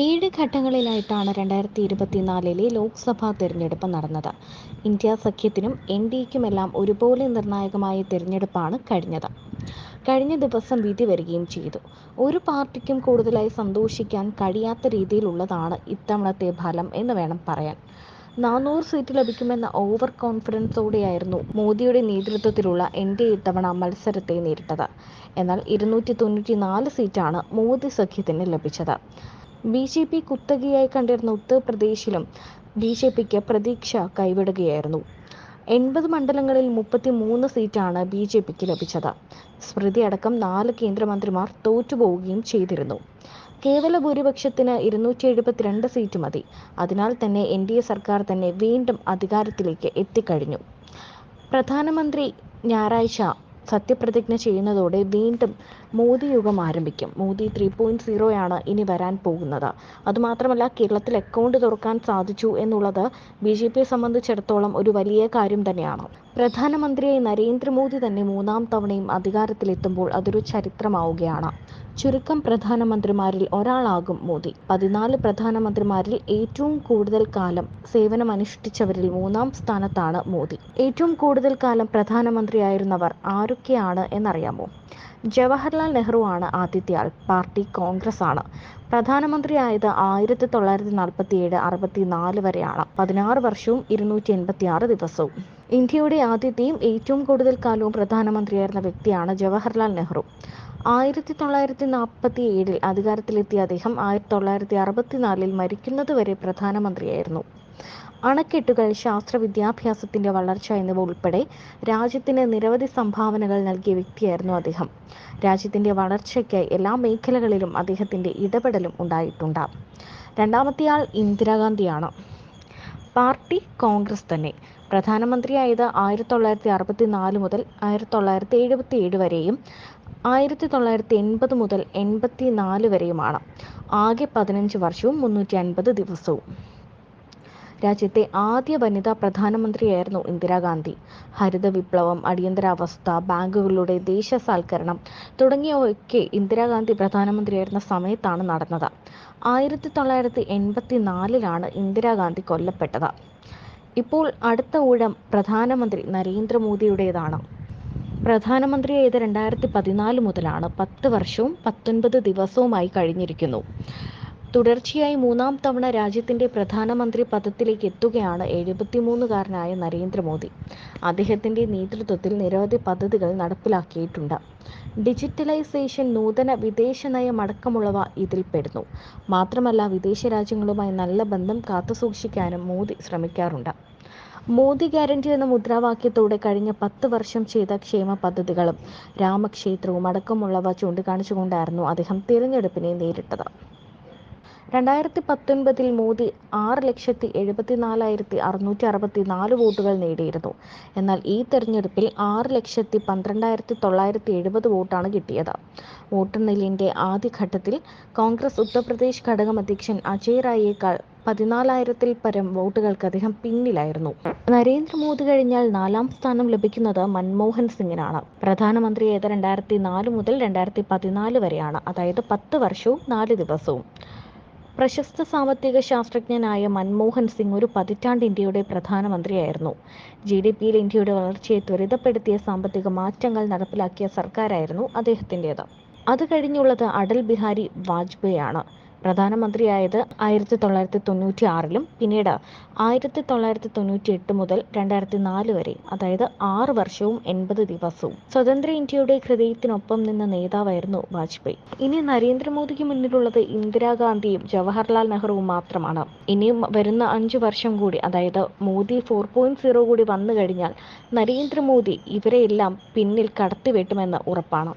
ഏഴ് ഘട്ടങ്ങളിലായിട്ടാണ് രണ്ടായിരത്തി ഇരുപത്തിനാലിലെ ലോക്സഭാ തിരഞ്ഞെടുപ്പ് നടന്നത്. ഇന്ത്യ സഖ്യത്തിനും എൻ ഡി എക്കുമെല്ലാം ഒരുപോലെ നിർണായകമായ തിരഞ്ഞെടുപ്പാണ് കഴിഞ്ഞത്. കഴിഞ്ഞ ദിവസം വിധി വരികയും ചെയ്തു. ഒരു പാർട്ടിക്കും കൂടുതലായി സന്തോഷിക്കാൻ കഴിയാത്ത രീതിയിലുള്ളതാണ് ഇത്തവണത്തെ ഫലം എന്ന് വേണം പറയാൻ. നാനൂറ് സീറ്റ് ലഭിക്കുമെന്ന ഓവർ കോൺഫിഡൻസോടെയായിരുന്നു മോദിയുടെ നേതൃത്വത്തിലുള്ള എൻ ഡി എ ഇത്തവണ മത്സരത്തെ നേരിട്ടത്. എന്നാൽ ഇരുന്നൂറ്റി തൊണ്ണൂറ്റി നാല് സീറ്റാണ് മോദി സഖ്യത്തിന് ലഭിച്ചത്. ബി ജെ പി കുത്തകയായി കണ്ടിരുന്ന ഉത്തർപ്രദേശിലും ബി ജെ പിക്ക് പ്രതീക്ഷ കൈവിടുകയായിരുന്നു. എൺപത് മണ്ഡലങ്ങളിൽ മുപ്പത്തി മൂന്ന് സീറ്റാണ് ബി ജെ പിക്ക് ലഭിച്ചത്. സ്മൃതി അടക്കം നാല് കേന്ദ്രമന്ത്രിമാർ തോറ്റുപോവുകയും ചെയ്തിരുന്നു. കേവല ഭൂരിപക്ഷത്തിന് ഇരുന്നൂറ്റി എഴുപത്തിരണ്ട് സീറ്റ് മതി. അതിനാൽ തന്നെ എൻ ഡി എ സർക്കാർ തന്നെ വീണ്ടും അധികാരത്തിലേക്ക് എത്തിക്കഴിഞ്ഞു. പ്രധാനമന്ത്രി ഞായറാഴ്ച സത്യപ്രതിജ്ഞ ചെയ്യുന്നതോടെ വീണ്ടും മോദി യുഗം ആരംഭിക്കും. മോദി ത്രീ പോയിന്റ് സീറോയാണ് ഇനി വരാൻ പോകുന്നത്. അതുമാത്രമല്ല കേരളത്തിൽ അക്കൗണ്ട് തുറക്കാൻ സാധിച്ചു എന്നുള്ളത് ബി ജെ പിയെ സംബന്ധിച്ചിടത്തോളം ഒരു വലിയ കാര്യം തന്നെയാണ്. പ്രധാനമന്ത്രിയായി നരേന്ദ്രമോദി തന്നെ മൂന്നാം തവണയും അധികാരത്തിലെത്തുമ്പോൾ അതൊരു ചരിത്രമാവുകയാണ്. ചുരുക്കം പ്രധാനമന്ത്രിമാരിൽ ഒരാളാകും മോദി. പതിനാല് പ്രധാനമന്ത്രിമാരിൽ ഏറ്റവും കൂടുതൽ കാലം സേവനമനുഷ്ഠിച്ചവരിൽ മൂന്നാം സ്ഥാനത്താണ് മോദി. ഏറ്റവും കൂടുതൽ കാലം പ്രധാനമന്ത്രിയായിരുന്നവർ ആരൊക്കെയാണ് എന്നറിയാമോ? ജവഹർലാൽ നെഹ്റു ആണ് ആദ്യത്തെ ആൾ. പാർട്ടി കോൺഗ്രസ് ആണ് പ്രധാനമന്ത്രിയായത് ആയിരത്തി തൊള്ളായിരത്തി നാൽപ്പത്തി ഏഴ് അറുപത്തിനാല് വരെയാണ്. പതിനാറ് വർഷവും ഇരുന്നൂറ്റി എൺപത്തി ആറ് ദിവസവും. ഇന്ത്യയുടെ ആദ്യത്തെയും ഏറ്റവും കൂടുതൽ കാലവും പ്രധാനമന്ത്രിയായിരുന്ന വ്യക്തിയാണ് ജവഹർലാൽ നെഹ്റു. ആയിരത്തി തൊള്ളായിരത്തി നാൽപ്പത്തി ഏഴിൽ അധികാരത്തിലെത്തിയ അദ്ദേഹം ആയിരത്തി തൊള്ളായിരത്തി അറുപത്തിനാലിൽ മരിക്കുന്നതുവരെ പ്രധാനമന്ത്രിയായിരുന്നു. അണക്കെട്ടുകൾ ശാസ്ത്ര വിദ്യാഭ്യാസത്തിന്റെ വളർച്ച എന്നിവ ഉൾപ്പെടെ രാജ്യത്തിന് നിരവധി സംഭാവനകൾ നൽകിയ വ്യക്തിയായിരുന്നു അദ്ദേഹം. രാജ്യത്തിന്റെ വളർച്ചയ്ക്ക് എല്ലാ മേഖലകളിലും അദ്ദേഹത്തിന്റെ ഇടപെടലും ഉണ്ടായിട്ടുണ്ട്. രണ്ടാമത്തെയാൾ ഇന്ദിരാഗാന്ധിയാണ്. പാർട്ടി കോൺഗ്രസ് തന്നെ. പ്രധാനമന്ത്രിയായത് ആയിരത്തി തൊള്ളായിരത്തി അറുപത്തി നാല് മുതൽ ആയിരത്തി തൊള്ളായിരത്തി എഴുപത്തി ഏഴ് വരെയും ആയിരത്തി തൊള്ളായിരത്തി എൺപത് മുതൽ എൺപത്തി നാല് വരെയുമാണ്. ആകെ പതിനഞ്ച് വർഷവും മുന്നൂറ്റി അൻപത് ദിവസവും. രാജ്യത്തെ ആദ്യ വനിതാ പ്രധാനമന്ത്രിയായിരുന്നു ഇന്ദിരാഗാന്ധി. ഹരിത വിപ്ലവം അടിയന്തരാവസ്ഥ ബാങ്കുകളുടെ ദേശസാൽക്കരണം തുടങ്ങിയവയൊക്കെ ഇന്ദിരാഗാന്ധി പ്രധാനമന്ത്രിയായിരുന്ന സമയത്താണ് നടന്നത്. ആയിരത്തി തൊള്ളായിരത്തി എൺപത്തി നാലിലാണ് ഇന്ദിരാഗാന്ധി കൊല്ലപ്പെട്ടത്. ഇപ്പോൾ അടുത്ത ഊഴം പ്രധാനമന്ത്രി നരേന്ദ്രമോദിയുടേതാണ്. പ്രധാനമന്ത്രിയായത് രണ്ടായിരത്തി പതിനാല് മുതലാണ്. പത്ത് വർഷവും പത്തൊൻപത് ദിവസവുമായി കഴിഞ്ഞിരിക്കുന്നു. തുടർച്ചയായി മൂന്നാം തവണ രാജ്യത്തിന്റെ പ്രധാനമന്ത്രി പദത്തിലേക്ക് എത്തുകയാണ് എഴുപത്തിമൂന്നുകാരനായ നരേന്ദ്രമോദി. അദ്ദേഹത്തിന്റെ നേതൃത്വത്തിൽ നിരവധി പദ്ധതികൾ നടപ്പിലാക്കിയിട്ടുണ്ട്. ഡിജിറ്റലൈസേഷൻ നൂതന വിദേശ നയമടക്കമുള്ളവ ഇതിൽപ്പെടുന്നു മാത്രമല്ല വിദേശ രാജ്യങ്ങളുമായി നല്ല ബന്ധം കാത്തുസൂക്ഷിക്കാനും മോദി ശ്രമിക്കാറുണ്ട്. മോദി ഗ്യാരണ്ടി എന്ന മുദ്രാവാക്യത്തോടെ കഴിഞ്ഞ പത്ത് വർഷം ചെയ്ത ക്ഷേമ പദ്ധതികളും രാമക്ഷേത്രവും അടക്കമുള്ളവ ചൂണ്ടിക്കാണിച്ചുകൊണ്ടായിരുന്നു അദ്ദേഹം തിരഞ്ഞെടുപ്പിനെ നേരിട്ടത്. രണ്ടായിരത്തി പത്തൊൻപതിൽ മോദി ആറ് ലക്ഷത്തി എഴുപത്തിനാലായിരത്തി അറുന്നൂറ്റി അറുപത്തി നാല് വോട്ടുകൾ നേടിയിരുന്നു. എന്നാൽ ഈ തെരഞ്ഞെടുപ്പിൽ ആറ് ലക്ഷത്തി പന്ത്രണ്ടായിരത്തി തൊള്ളായിരത്തി എഴുപത് വോട്ടാണ് കിട്ടിയത്. വോട്ടെണ്ണലിന്റെ ആദ്യഘട്ടത്തിൽ കോൺഗ്രസ് ഉത്തർപ്രദേശ് ഘടകം അധ്യക്ഷൻ അജയ് റായിയേക്കാൾ പതിനാലായിരത്തിൽ പരം വോട്ടുകൾക്ക് അദ്ദേഹം പിന്നിലായിരുന്നു. നരേന്ദ്രമോദി കഴിഞ്ഞാൽ നാലാം സ്ഥാനം ലഭിക്കുന്നത് മൻമോഹൻ സിംഗിനാണ്. പ്രധാനമന്ത്രിയായത് രണ്ടായിരത്തി നാല് മുതൽ രണ്ടായിരത്തി പതിനാല് വരെയാണ്. അതായത് പത്ത് വർഷവും നാല് ദിവസവും. പ്രശസ്ത സാമ്പത്തിക ശാസ്ത്രജ്ഞനായ മൻമോഹൻ സിംഗ് ഒരു പതിറ്റാണ്ട് ഇന്ത്യയുടെ പ്രധാനമന്ത്രിയായിരുന്നു. ജി ഡി പിയിൽ ഇന്ത്യയുടെ വളർച്ചയെ ത്വരിതപ്പെടുത്തിയ സാമ്പത്തിക മാറ്റങ്ങൾ നടപ്പിലാക്കിയ സർക്കാരായിരുന്നു അദ്ദേഹത്തിന്റെത്. അത് കഴിഞ്ഞുള്ളത് അടൽ ബിഹാരി വാജ്പേയി ആണ് പ്രധാനമന്ത്രിയായത് ആയിരത്തി തൊള്ളായിരത്തി തൊണ്ണൂറ്റി ആറിലും പിന്നീട് ആയിരത്തി തൊള്ളായിരത്തി തൊണ്ണൂറ്റി എട്ട് മുതൽ രണ്ടായിരത്തി നാല് വരെ അതായത് ആറ് വർഷവും എൺപത് ദിവസവും. സ്വതന്ത്ര ഇന്ത്യയുടെ ഹൃദയത്തിനൊപ്പം നിന്ന നേതാവായിരുന്നു വാജ്പേയി. ഇനി നരേന്ദ്രമോദിക്ക് മുന്നിലുള്ളത് ഇന്ദിരാഗാന്ധിയും ജവഹർലാൽ നെഹ്റുവും മാത്രമാണ്. ഇനിയും വരുന്ന അഞ്ച് വർഷം കൂടി അതായത് മോദി ഫോർ പോയിന്റ് സീറോ കൂടി വന്നു കഴിഞ്ഞാൽ നരേന്ദ്രമോദി ഇവരെയെല്ലാം പിന്നിൽ കടത്തിവെട്ടുമെന്ന് ഉറപ്പാണ്.